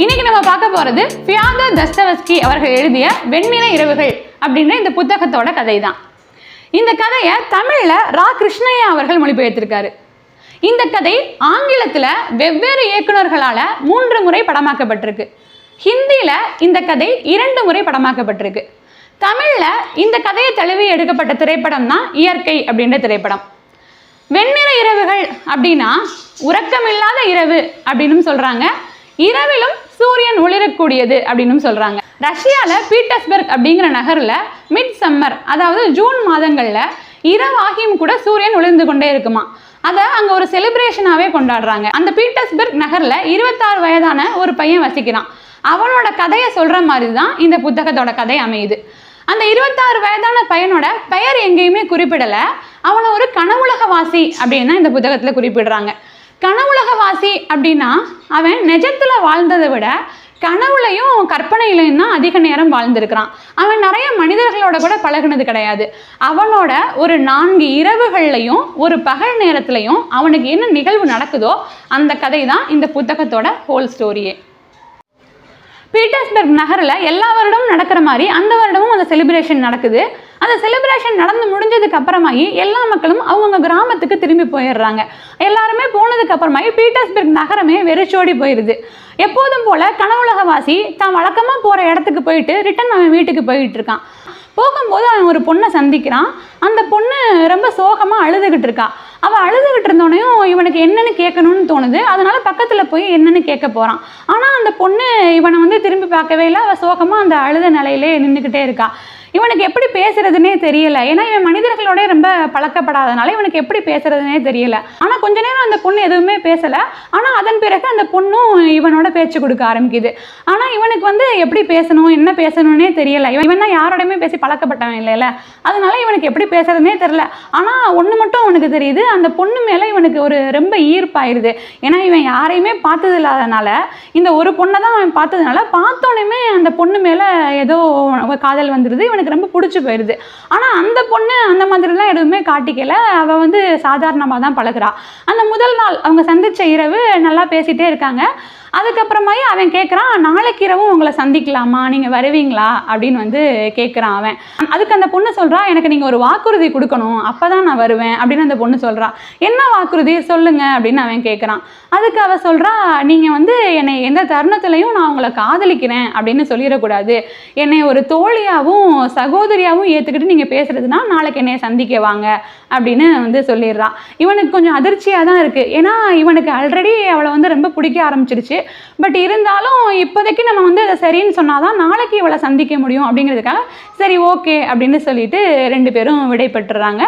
இன்னைக்கு நம்ம பார்க்க போறது ஃபியாதர் தஸ்தவஸ்கி அவர்கள் எழுதிய வெண்ணிற இரவுகள் அப்படின்ற இந்த புத்தகத்தோட கதை தான் இந்த கதையை தமிழில் ரா கிருஷ்ணய்யா அவர்கள் மொழிபெயர்த்திருக்காரு. இந்த கதை ஆங்கிலத்தில் வெவ்வேறு இயக்குனர்களால மூன்று முறை படமாக்கப்பட்டிருக்கு. ஹிந்தியில் இந்த கதை இரண்டு முறை படமாக்கப்பட்டிருக்கு. தமிழில் இந்த கதையை தழுவி எடுக்கப்பட்ட திரைப்படம் தான் இயற்கை அப்படின்ற திரைப்படம். வெண்ணிற இரவுகள் அப்படின்னா உறக்கமில்லாத இரவு அப்படின்னு சொல்கிறாங்க இரவிலும் சூரியன் ஒளிரக்கூடியது அப்படின்னு சொல்றாங்க. ரஷ்யால பீட்டர்ஸ்பர்க் அப்படிங்கிற நகர்ல மிட் சம்மர் அதாவது ஜூன் மாதங்கள்ல இரவாகியும் கூட சூரியன் ஒளிர்ந்து கொண்டே இருக்குமா? அதை அங்க ஒரு செலிப்ரேஷனாவே கொண்டாடுறாங்க. அந்த பீட்டர்ஸ்பர்க் நகர்ல இருபத்தாறு வயதான ஒரு பையன் வசிக்கிறான். அவனோட கதையை சொல்ற மாதிரி தான் இந்த புத்தகத்தோட கதை அமையுது. அந்த இருபத்தாறு வயதான பையனோட பெயர் எங்கேயுமே குறிப்பிடல. அவனை ஒரு கனவுலகவாசி அப்படின்னு இந்த புத்தகத்துல குறிப்பிடுறாங்க. கனவுலகவாசி அப்படின்னா அவன் நிஜத்தில் வாழ்ந்ததை விட கனவுலையும் கற்பனையிலையும் தான் அதிக நேரம் வாழ்ந்திருக்கிறான். அவன் நிறைய மனிதர்களோட கூட பழகுனது கிடையாது. அவனோட ஒரு நான்கு இரவுகள்லையும் ஒரு பகல் நேரத்துலையும் அவனுக்கு என்ன நிகழ்வு நடக்குதோ அந்த கதை தான் இந்த புத்தகத்தோட ஹோல் ஸ்டோரியே பீட்டர்ஸ்பர்க் நகரில் எல்லா வருடமும் நடக்கிற மாதிரி அந்த வருடமும் அந்த செலிப்ரேஷன் நடக்குது. அந்த செலிப்ரேஷன் நடந்து முடிஞ்சதுக்கு அப்புறமாயி எல்லா மக்களும் அவங்கவுங்க கிராமத்துக்கு திரும்பி போயிடுறாங்க. எல்லாருமே போனதுக்கு அப்புறமாயி பீட்டர்ஸ்பர்க் நகரமே வெறிச்சோடி போயிடுது எப்போதும் போல கனவுலகவாசி தான் வழக்கமாக போகிற இடத்துக்கு போயிட்டு ரிட்டன் அவன் வீட்டுக்கு போயிட்டு இருக்கான் போகும்போது அவன் ஒரு பொண்ணை சந்திக்கிறான். அந்த பொண்ணு ரொம்ப சோகமாக அழுதுகிட்டு இருக்கா. அவள் அழுதுகிட்டு இருந்தோடனையும் இவனுக்கு என்னென்னு கேட்கணும்னு தோணுது. அதனால பக்கத்தில் போய் என்னென்னு கேட்க போகிறான் ஆனால் அந்த பொண்ணு இவனை வந்து திரும்பி பார்க்கவே இல்லை. அவள் சோகமாக அந்த அழுத நிலையிலே நின்றுக்கிட்டே இருக்கா. இவனுக்கு எப்படி பேசுறதுனே தெரியல. ஏன்னா இவன் மனிதர்களோட ரொம்ப பழக்கப்படாதனால இவனுக்கு எப்படி பேசுறதுனே தெரியல. ஆனால் கொஞ்ச நேரம் அந்த பொண்ணு எதுவுமே பேசல. ஆனால் அதன் பிறகு அந்த பொண்ணும் இவனோட பேச்சு கொடுக்க ஆரம்பிக்குது. ஆனால் இவனுக்கு வந்து எப்படி பேசணும் என்ன பேசணும்னே தெரியல. இவன் இவன் தான் யாரோடையுமே பேசி பழக்கப்பட்டவன் இல்லைல்ல. அதனால இவனுக்கு எப்படி பேசுறதுனே தெரியல. ஆனால் ஒன்று மட்டும் அவனுக்கு தெரியுது. அந்த பொண்ணு மேலே இவனுக்கு ஒரு ரொம்ப ஈர்ப்பாயிருது. ஏன்னா இவன் யாரையுமே பார்த்தது இல்லாதனால இந்த ஒரு பொண்ணை தான் அவன் பார்த்ததுனால பார்த்தோன்னே அந்த பொண்ணு மேலே ஏதோ காதல் வந்துடுது இவனுக்கு ரொம்ப பிடிச்சி போயிடுது ஆனால் அந்த பொண்ணு அந்த மாதிரிலாம் எதுவுமே காட்டிக்கல. அவள் வந்து சாதாரணமாக தான் பழகுறா. அந்த முதல் நாள் அவங்க சந்திச்ச இரவு நல்லா பேசிகிட்டே இருக்காங்க. அதுக்கப்புறமாயே அவன் கேட்குறான் நாளைக்கு இரவும் உங்களை சந்திக்கலாமா? நீங்கள் வருவீங்களா? அப்படின்னு வந்து கேட்குறான் அவன். அதுக்கு அந்த பொண்ணு சொல்கிறா எனக்கு நீங்கள் ஒரு வாக்குறுதி கொடுக்கணும். அப்போ தான் நான் வருவேன். அப்படின்னு அந்த பொண்ணு சொல்கிறா என்ன வாக்குறுதி? சொல்லுங்க. அப்படின்னு அவன் கேட்குறான் அதுக்கு அவள் சொல்கிறா நீங்கள் வந்து என்னை எந்த தருணத்துலையும் நான் உங்களை காதலிக்கிறேன். அப்படின்னு சொல்லிடக்கூடாது. என்னை ஒரு தோழியாகவும் சகோதரியாகவும் ஏற்றுக்கிட்டு நீங்கள் பேசுகிறதுனா நாளைக்கு என்னைய சந்திக்க வாங்க. அப்படின்னு வந்து சொல்லிடுறா. இவனுக்கு கொஞ்சம் அதிர்ச்சியாக தான் இருக்குது ஏன்னா இவனுக்கு ஆல்ரெடி அவளை வந்து ரொம்ப பிடிக்க ஆரம்பிச்சிருச்சு. பட் இருந்தாலும் இப்போதைக்கு நம்ம வந்து அதை சரின்னு சொன்னால் தான் நாளைக்கு இவளை சந்திக்க முடியும் அப்படிங்கிறதுக்காக சரி ஓகே அப்படின்னு சொல்லிட்டு ரெண்டு பேரும் விடைபெற்றுறாங்க.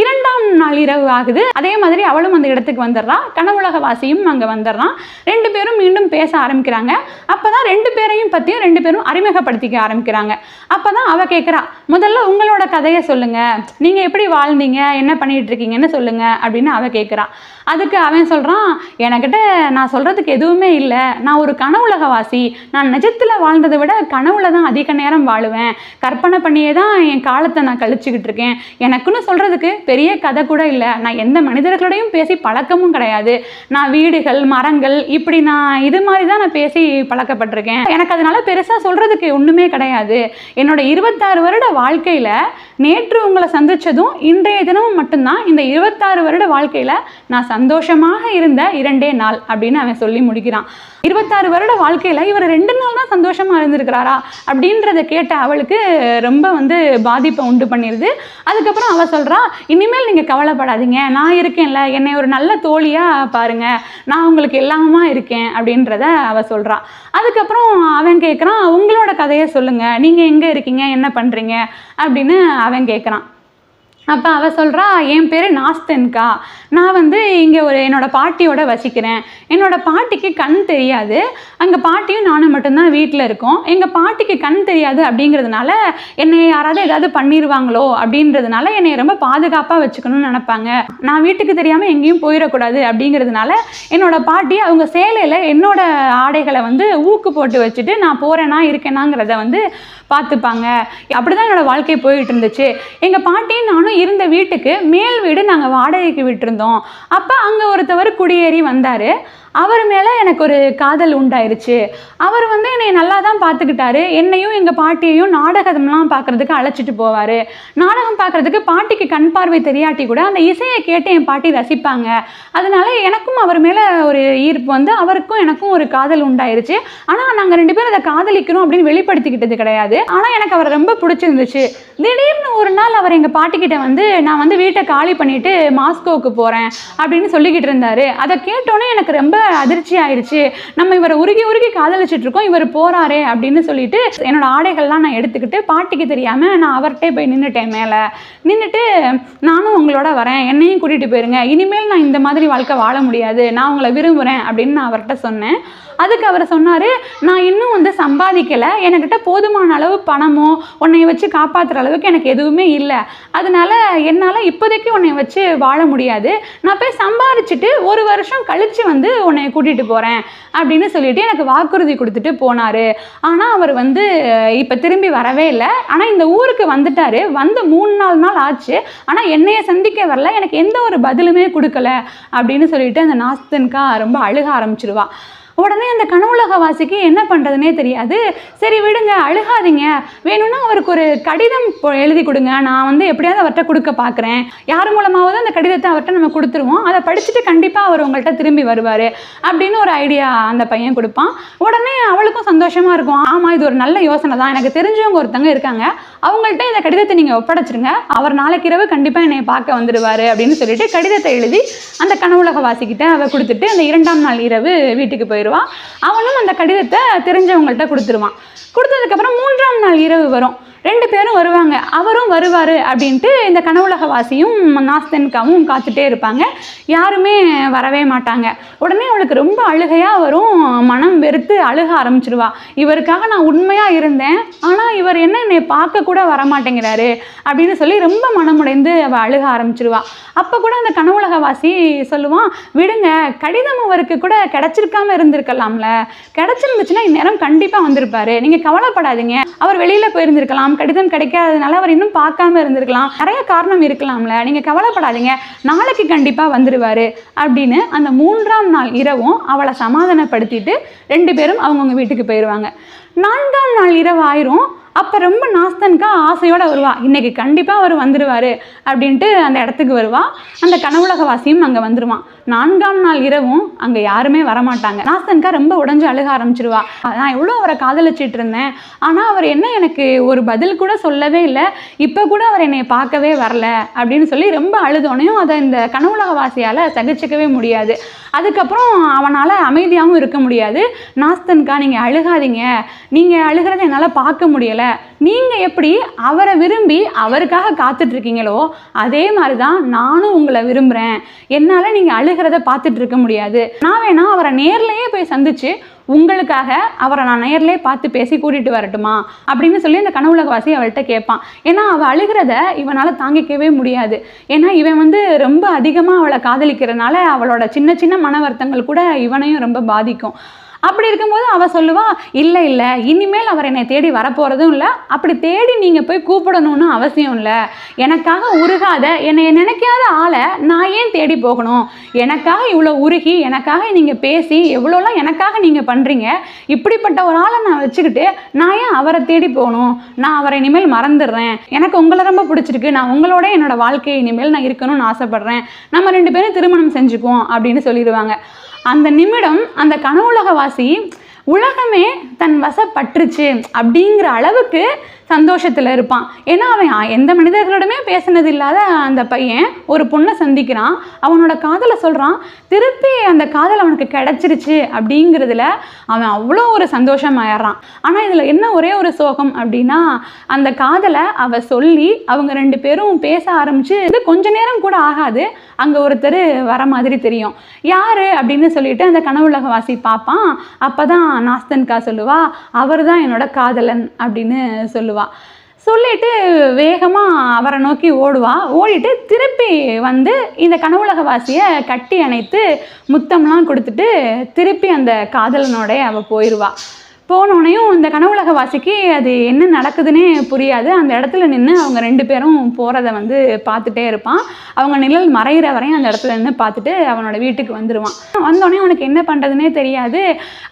இரண்டாம் நாள் இரவு ஆகுது. அதே மாதிரி அவளும் அந்த இடத்துக்கு வந்துடுறா. கனவுலகவாசியும் அங்கே வந்துடுறான் ரெண்டு பேரும் மீண்டும் பேச ஆரம்பிக்கிறாங்க. அப்போ தான் ரெண்டு பேரையும் பற்றியும் ரெண்டு பேரும் அறிமுகப்படுத்திக்க ஆரம்பிக்கிறாங்க. அப்போ தான் அவள் கேட்குறா முதல்ல உங்களோட கதையை சொல்லுங்கள் நீங்கள் எப்படி வாழ்ந்தீங்க? என்ன என்ன பண்ணிட்டு இருக்கீங்கன்னு சொல்லுங்கள் அப்படின்னு அவள் கேட்குறா அதுக்கு அவன் சொல்கிறான் எனக்கிட்ட நான் சொல்கிறதுக்கு எதுவுமே இல்லை. நான் ஒரு கனவுலகவாசி. நான் நிஜத்தில் வாழ்ந்ததை விட கனவுல தான் அதிக நேரம் வாழுவேன். கற்பனை பண்ணியே தான் என் காலத்தை நான் கழிச்சுக்கிட்டு இருக்கேன். எனக்குன்னு சொல்கிறதுக்கு பெரிய கதை கூட இல்லை. நான் எந்த மனிதர்களோடையும் பேசி பழக்கமும் கிடையாது. நான் வீடுகள் மரங்கள் இப்படி நான் இது மாதிரி தான் நான் பேசி பழக்கப்பட்டிருக்கேன். எனக்கு அதனால பெருசாக சொல்கிறதுக்கு ஒன்றுமே கிடையாது. என்னோட இருபத்தாறு வருட வாழ்க்கையில் நேற்று உங்களை சந்தித்ததும் இன்றைய தினமும் மட்டும்தான் இந்த இருபத்தாறு வருட வாழ்க்கையில் நான் சந்தோஷமாக இருந்த இரண்டே நாள் அப்படின்னு அவன் சொல்லி முடிக்கிறான். இருபத்தாறு வருட வாழ்க்கையில் இவர் ரெண்டு நாள் தான் சந்தோஷமாக இருந்திருக்கிறாரா அப்படின்றத கேட்ட அவளுக்கு ரொம்ப வந்து பாதிப்பை உண்டு பண்ணிடுது அதுக்கப்புறம் அவள் சொல்கிறா இனிமேல் நீங்கள் கவலைப்படாதீங்க. நான் இருக்கேன்ல. என்னை ஒரு நல்ல தோழியாக பாருங்க. நான் உங்களுக்கு எல்லாமா இருக்கேன். அப்படின்றத அவள் சொல்கிறா அதுக்கப்புறம் அவன் கேட்குறான் உங்களோட கதையை சொல்லுங்கள் நீங்கள் எங்கே இருக்கீங்க? என்ன பண்ணுறீங்க அப்படின்னு அவன் கேட்குறான் அப்போ அவள் சொல்கிறா என் பேர் நாஸ்தன்கா. நான் வந்து இங்கே ஒரு என்னோடய பாட்டியோட வசிக்கிறேன். என்னோட பாட்டிக்கு கண் தெரியாது. அங்கே பாட்டியும் நானும் மட்டும்தான் வீட்டில் இருக்கோம். எங்கள் பாட்டிக்கு கண் தெரியாது அப்படிங்கிறதுனால என்னை யாராவது ஏதாவது பண்ணிடுவாங்களோ அப்படின்றதுனால என்னை ரொம்ப பாதுகாப்பாக வச்சுக்கணும்னு நினப்பாங்க. நான் வீட்டுக்கு தெரியாமல் எங்கேயும் போயிடக்கூடாது அப்படிங்கிறதுனால என்னோடய பாட்டி அவங்க சேலையில் என்னோடய ஆடைகளை வந்து ஊக்கு போட்டு வச்சுட்டு நான் போகிறேனா இருக்கேனாங்கிறத வந்து பார்த்துப்பாங்க. அப்படி தான் என்னோட வாழ்க்கை போயிட்டு இருந்துச்சு எங்கள் பாட்டியும் நானும் இருந்த வீட்டுக்கு மேல் வீடு நாங்கள் வாடகைக்கு விட்டுருந்தோம். அப்போ அங்கே ஒருத்தவர் குடியேறி வந்தார். அவர் மேலே எனக்கு ஒரு காதல் உண்டாயிருச்சு. அவர் வந்து என்னை நல்லா தான் பார்த்துக்கிட்டாரு. என்னையும் எங்கள் பாட்டியையும் நாடகம்லாம் பார்க்குறதுக்கு அழைச்சிட்டு போவார். நாடகம் பார்க்குறதுக்கு பாட்டிக்கு கண் பார்வை தெரியாட்டி கூட அந்த இசையை கேட்டு என் பாட்டி ரசிப்பாங்க. அதனால எனக்கும் அவர் மேலே ஒரு ஈர்ப்பு வந்து அவருக்கும் எனக்கும் ஒரு காதல் உண்டாயிருச்சு. ஆனால் நாங்கள் ரெண்டு பேரும் அதை காதலிக்கிறோம் அப்படின்னு வெளிப்படுத்திக்கிட்டது கிடையாது. ஆனால் எனக்கு அவரை ரொம்ப பிடிச்சிருந்துச்சு. திடீர்னு ஒரு நாள் அவர் எங்கள் பாட்டிக்கிட்ட வந்து நான் வந்து வீட்டை காலி பண்ணிட்டு மாஸ்கோவுக்கு போகிறேன் அப்படின்னு சொல்லிக்கிட்டு இருந்தார். அதை கேட்டோன்னே எனக்கு ரொம்ப அதிர்ச்சி ஆயிடுச்சு நம்ம இவரை உருகி உருகி காதலிச்சிட்டு இருக்கோம். இவர் போறாரே அப்படின்னு சொல்லிட்டு என்னோட ஆடைகள்லாம் நான் எடுத்துக்கிட்டு பாட்டிக்கு தெரியாமல் நான் அவர்கிட்டே போய் நின்றுட்டேன் மேலே. நின்றுட்டு நானும் உங்களோட வரேன். என்னையும் கூட்டிகிட்டு போயிருங்க. இனிமேல் நான் இந்த மாதிரி வாழ்க்கை வாழ முடியாது. நான் உங்களை விரும்புகிறேன் அப்படின்னு நான் அவர்கிட்ட சொன்னேன். அதுக்கு அவர் சொன்னார் நான் இன்னும் வந்து சம்பாதிக்கலை. என்கிட்ட போதுமான அளவு பணமோ உன்னை வச்சு காப்பாற்றுற அளவுக்கு எனக்கு எதுவுமே இல்லை. அதனால என்னால் இப்போதைக்கு உன்னை வச்சு வாழ முடியாது. நான் போய் சம்பாதிச்சுட்டு ஒரு வருஷம் கழித்து வந்து உன்னை கூட்டிகிட்டு போகிறேன் அப்படின்னு சொல்லிட்டு எனக்கு வாக்குறுதி கொடுத்துட்டு போனார். ஆனால் அவர் வந்து இப்போ திரும்பி வரவே இல்லை. ஆனால் இந்த ஊருக்கு வந்துட்டாரு. வந்து மூணு நாலு நாள் ஆச்சு. ஆனால் என்னைய சந்திக்க வரல. எனக்கு எந்த ஒரு பதிலுமே கொடுக்கல அப்படின்னு சொல்லிட்டு அந்த நாஸ்தன்கா ரொம்ப அழுக ஆரம்பிச்சிருவா. உடனே அந்த கனவுலகவாசிக்கு என்ன பண்ணுறதுனே தெரியாது. சரி விடுங்க அழுகாதீங்க. வேணும்னா அவருக்கு ஒரு கடிதம் எழுதி கொடுங்க. நான் வந்து எப்படியாவது அவர்கிட்ட கொடுக்க பார்க்குறேன் யார் மூலமாவது அந்த கடிதத்தை அவர்கிட்ட நம்ம கொடுத்துருவோம். அதை படிச்சுட்டு கண்டிப்பாக அவர் உங்கள்கிட்ட திரும்பி வருவார் அப்படின்னு ஒரு ஐடியா அந்த பையன் கொடுப்பான். உடனே அவளுக்கும் சந்தோஷமாக இருக்கும். ஆமாம் இது ஒரு நல்ல யோசனை தான். எனக்கு தெரிஞ்சவங்க ஒருத்தங்க இருக்காங்க. அவங்கள்ட்ட இந்த கடிதத்தை நீங்கள் ஒப்படைச்சிருங்க. அவர் நாளைக்கு இரவு கண்டிப்பாக என்னை பார்க்க வந்துடுவார் அப்படின்னு சொல்லிட்டு கடிதத்தை எழுதி அந்த கனவுலக வாசிக்கிட்ட அவ கொடுத்துட்டு அந்த இரண்டாம் நாள் இரவு வீட்டுக்கு போயிடும் போயிடுவான் அவனும் அந்த கடிதத்தை தெரிஞ்சவங்கள்ட்ட கொடுத்துருவான். கொடுத்ததுக்கப்புறம் மூன்றாம் நாள் இரவு வரும். ரெண்டு பேரும் வருவாங்க. அவரும் வருவார் அப்படின்ட்டு இந்த கனவுலகவாசியும் நாஸ்தன்காவும் காத்துட்டே இருப்பாங்க. யாருமே வரவே மாட்டாங்க. உடனே அவளுக்கு ரொம்ப அழுகையாக வரும். மனம் வெறுத்து அழுக ஆரம்பிச்சிருவா. இவருக்காக நான் உண்மையாக இருந்தேன். ஆனால் இவர் என்ன என்னை பார்க்க கூட வரமாட்டேங்கிறாரு அப்படின்னு சொல்லி ரொம்ப மனமுடைந்து அவள் அழுக ஆரம்பிச்சிருவா. அப்போ கூட அந்த கனவுலகவாசி சொல்லுவான் விடுங்க கடிதம் அவருக்கு கூட கிடச்சிருக்காம இருந்திருக்கலாம்ல. கிடச்சிருந்துச்சுன்னா இந்நேரம் கண்டிப்பாக வந்திருப்பாரு. நீங்கள் கவலைப்படாதீங்க. அவர் வெளியில் போயிருந்திருக்கலாம். கடிதம் கிடைக்காததுனால அவர் இன்னும் பார்க்காம இருந்திருக்கலாம். நிறைய காரணம் இருக்கலாம்ல. நீங்கள் கவலைப்படாதீங்க. நாளைக்கு கண்டிப்பாக வந்துடுவார் அப்படின்னு அந்த மூன்றாம் நாள் இரவும் அவளை சமாதானப்படுத்திட்டு ரெண்டு பேரும் அவங்கவுங்க வீட்டுக்கு போயிடுவாங்க நான்காம் நாள் இரவு ஆயிரும். அப்போ ரொம்ப நாஸ்தன்கா ஆசையோடு வருவா. இன்றைக்கி கண்டிப்பாக அவர் வந்துடுவார் அப்படின்ட்டு அந்த இடத்துக்கு வருவா. அந்த கனவுலகவாசியும் அங்கே வந்துடுவான் நான்காம் நாள் இரவும் அங்கே யாருமே வரமாட்டாங்க. நாஸ்தன்கா ரொம்ப உடஞ்சு அழுக ஆரம்பிச்சிருவா. நான் எவ்வளோ அவரை காதலிச்சிட்டு இருந்தேன். ஆனால் அவர் என்ன எனக்கு ஒரு பதில் கூட சொல்லவே இல்லை. இப்போ கூட அவர் என்னை பார்க்கவே வரல அப்படின்னு சொல்லி ரொம்ப அழுதோனையும் அதை இந்த கனவுலகவாசியால் சகிச்சிக்கவே முடியாது. அதுக்கப்புறம் அவனால் அமைதியாகவும் இருக்க முடியாது. நாஸ்தன்கா நீங்கள் அழுகாதீங்க. நீங்கள் அழுகிறத என்னால் பார்க்க முடியலை. நீங்கள் எப்படி அவரை விரும்பி அவருக்காக காத்துட்ருக்கீங்களோ அதே மாதிரி தான் நானும் உங்களை விரும்புகிறேன் என்னால் நீங்கள் அழுகிறத பார்த்துட்டு இருக்க முடியாது. நான் வேணா அவரை நேர்லேயே போய் சந்திச்சு உங்களுக்காக அவரை நான் நேர்லயே பார்த்து பேசி கூட்டிட்டு வரட்டுமா? அப்படின்னு சொல்லி அந்த கனவுலகவாசி அவள்கிட்ட கேட்பான். ஏன்னா அவள் அழுகிறத இவனால் தாங்கிக்கவே முடியாது. ஏன்னா இவன் வந்து ரொம்ப அதிகமாக அவளை காதலிக்கிறனால அவளோட சின்ன சின்ன மன வருத்தங்கள் கூட இவனையும் ரொம்ப பாதிக்கும். அப்படி இருக்கும்போது அவ சொல்லுவா இல்லை இல்லை இனிமேல் அவர் என்னை தேடி வரப்போகிறதும் இல்லை. அப்படி தேடி நீங்கள் போய் கூப்பிடணும்னு அவசியம் இல்லை. எனக்காக உருகாத என்னை நினைக்காத ஆளை நான் ஏன் தேடி போகணும்? எனக்காக இவ்வளோ உருகி எனக்காக நீங்கள் பேசி எவ்வளோலாம் எனக்காக நீங்கள் பண்ணுறீங்க இப்படிப்பட்ட ஒரு ஆளை நான் வச்சுக்கிட்டு நான் ஏன் அவரை தேடி போகணும்? நான் அவரை இனிமேல் மறந்துடுறேன். எனக்கு உங்களை ரொம்ப பிடிச்சிருக்கு. நான் உங்களோட என்னோட வாழ்க்கையை இனிமேல் நான் இருக்கணும்னு ஆசைப்படுறேன். நம்ம ரெண்டு பேரும் திருமணம் செஞ்சுக்குவோம் அப்படின்னு சொல்லிடுவாங்க. அந்த நிமிடம் அந்த கனவுலகவாசி உலகமே தன் வசப்பட்டுருச்சு அப்படிங்கிற அளவுக்கு சந்தோஷத்தில் இருப்பான். ஏன்னா அவன் எந்த மனிதர்களிடமே பேசினது இல்லாத அந்த பையன் ஒரு பொண்ணை சந்திக்கிறான். அவனோட காதலை சொல்கிறான் திருப்பி அந்த காதல் அவனுக்கு கிடச்சிருச்சு அப்படிங்கிறதுல அவன் அவ்வளோ ஒரு சந்தோஷமாயிடுறான். ஆனால் இதில் என்ன ஒரே ஒரு சோகம் அப்படின்னா அந்த காதலை அவ சொல்லி அவங்க ரெண்டு பேரும் பேச ஆரம்பிச்சு இது கொஞ்ச நேரம் கூட ஆகாது. அங்கே ஒருத்தர் வர மாதிரி தெரியும். யார்? அப்படின்னு சொல்லிட்டு அந்த கனவுலக வாசி பார்ப்பான். அப்போ தான் நாஸ்தன்கா சொல்லுவா அவர் தான் என்னோட காதலன் அப்படின்னு சொல்லுவாள் சொல்லிட்டு வேகமாக அவரை நோக்கி ஓடுவாள் ஓடிட்டு திருப்பி வந்து இந்த கனவுலகவாசியை கட்டி அணைத்து முத்தம்லாம் கொடுத்துட்டு திருப்பி அந்த காதலனோட அவள் போயிடுவாள் போனோடனையும் இந்த கனவுலக வாசிக்கு அது என்ன நடக்குதுன்னே புரியாது. அந்த இடத்துல நின்று அவங்க ரெண்டு பேரும் போகிறத வந்து பார்த்துட்டே இருப்பான். அவங்க நிழல் மறையிற வரையும் அந்த இடத்துல நின்று பார்த்துட்டு அவனோட வீட்டுக்கு வந்துடுவான் வந்தோடனே அவனுக்கு என்ன பண்ணுறதுனே தெரியாது.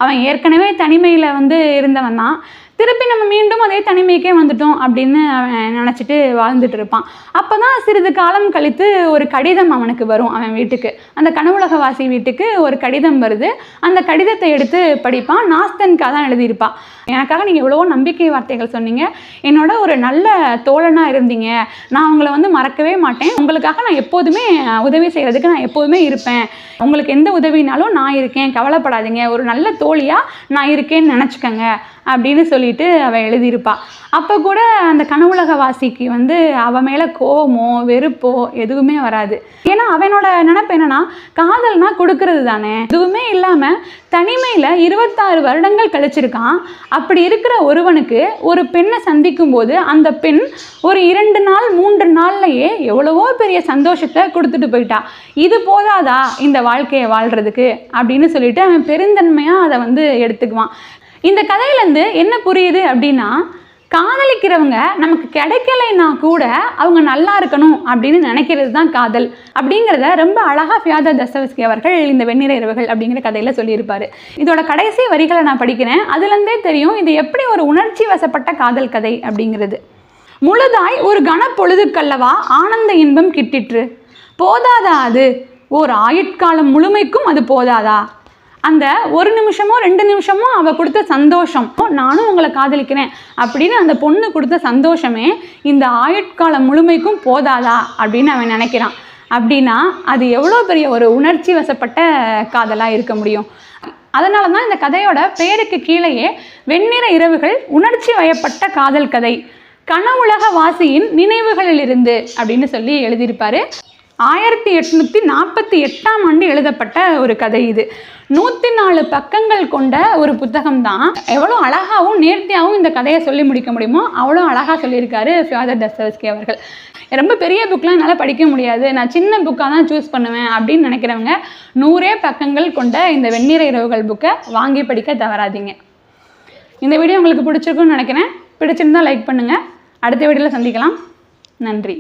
அவன் ஏற்கனவே தனிமையில் வந்து இருந்தவன் தான். திருப்பி நம்ம மீண்டும் அதே தனிமைக்கே வந்துட்டோம் அப்படின்னு அவன் நினச்சிட்டு வாழ்ந்துட்டு இருப்பான். அப்போ தான் சிறிது காலம் கழித்து ஒரு கடிதம் அவனுக்கு வரும் அவன் வீட்டுக்கு. அந்த கனவுலகவாசி வீட்டுக்கு ஒரு கடிதம் வருது. அந்த கடிதத்தை எடுத்து படிப்பான். நாஸ்தனுக்காக தான் எழுதியிருப்பான். எனக்காக நீங்கள் எவ்வளவோ நம்பிக்கை வார்த்தைகள் சொன்னீங்க. என்னோட ஒரு நல்ல தோழனாக இருந்தீங்க. நான் உங்களை வந்து மறக்கவே மாட்டேன். உங்களுக்காக நான் எப்போதுமே உதவி செய்கிறதுக்கு நான் எப்போதுமே இருப்பேன். உங்களுக்கு எந்த உதவினாலும் நான் இருக்கேன். கவலைப்படாதீங்க. ஒரு நல்ல தோழியாக நான் இருக்கேன்னு நினச்சிக்கோங்க. அப்படின்னு சொல்லிட்டு அவள் எழுதியிருப்பா. அப்போ கூட அந்த கனவுலக வாசிக்கு வந்து அவன் மேலே கோவமோ வெறுப்போ எதுவுமே வராது. ஏன்னா அவனோட நினப்பு என்னன்னா காதல்னா கொடுக்கறது தானே. எதுவுமே இல்லாமல் தனிமையில் இருபத்தாறு வருடங்கள் கழிச்சிருக்கான். அப்படி இருக்கிற ஒருவனுக்கு ஒரு பெண்ணை சந்திக்கும் போது அந்த பெண் ஒரு இரண்டு நாள் மூன்று நாள்லையே எவ்வளவோ பெரிய சந்தோஷத்தை கொடுத்துட்டு போயிட்டா. இது போதாதா இந்த வாழ்க்கையை வாழ்றதுக்கு? அப்படின்னு சொல்லிட்டு அவன் பெருந்தன்மையாக அதை வந்து எடுத்துக்குவான். இந்த கதையிலேருந்து என்ன புரியுது அப்படின்னா காதலிக்கிறவங்க நமக்கு கிடைக்கலைன்னா கூட அவங்க நல்லா இருக்கணும் அப்படின்னு நினைக்கிறது தான் காதல். அப்படிங்கிறத ரொம்ப அழகாக ஃபியாதா தசவஸ்கி அவர்கள் இந்த வெண்ணிற இரவுகள் அப்படிங்கிற கதையில் சொல்லியிருப்பார். இதோட கடைசி வரிகளை நான் படிக்கிறேன். அதுலேருந்தே தெரியும் இது எப்படி ஒரு உணர்ச்சி வசப்பட்ட காதல் கதை அப்படிங்கிறது. முழுதாய் ஒரு கனப்பொழுதுக்கல்லவா ஆனந்த இன்பம் கிட்டிற்று. போதாதா அது? ஓர் ஆயுட்காலம் முழுமைக்கும் அது போதாதா? அந்த ஒரு நிமிஷமோ ரெண்டு நிமிஷமோ அவள் கொடுத்த சந்தோஷம். நானும் உங்களை காதலிக்கிறேன் அப்படின்னு அந்த பொண்ணு கொடுத்த சந்தோஷமே இந்த ஆயுட்காலம் முழுமைக்கும் போதாதா அப்படின்னு அவன் நினைக்கிறான். அப்படின்னா அது எவ்வளோ பெரிய ஒரு உணர்ச்சி வசப்பட்ட காதலாக இருக்க முடியும். அதனால தான் இந்த கதையோட பெயருக்கு கீழேயே வெண்ணிற இரவுகள் உணர்ச்சி வயப்பட்ட காதல் கதை. கனவுலக வாசியின் நினைவுகளிலிருந்து அப்படின்னு சொல்லி எழுதியிருப்பாரு. ஆயிரத்தி எட்நூற்றி நாற்பத்தி எட்டாம் ஆண்டு எழுதப்பட்ட ஒரு கதை இது. நூற்றி நாலு பக்கங்கள் கொண்ட ஒரு புத்தகம் தான் எவ்வளோ அழகாகவும் நேர்த்தியாகவும் இந்த கதையை சொல்லி முடிக்க முடியுமோ அவ்வளோ அழகாக சொல்லியிருக்காரு ஃபியாதர் தஸ்தவஸ்கி அவர்கள். ரொம்ப பெரிய புக்கெலாம் என்னால் படிக்க முடியாது. நான் சின்ன புக்காக தான் சூஸ் பண்ணுவேன் அப்படின்னு நினைக்கிறவங்க நூறே பக்கங்கள் கொண்ட இந்த வெண்ணிற இரவுகள் புக்கை வாங்கி படிக்க தவறாதீங்க. இந்த வீடியோ உங்களுக்கு பிடிச்சிருக்குன்னு நினைக்கிறேன். பிடிச்சிருந்தா லைக் பண்ணுங்கள் அடுத்த வீடியோவில் சந்திக்கலாம். நன்றி.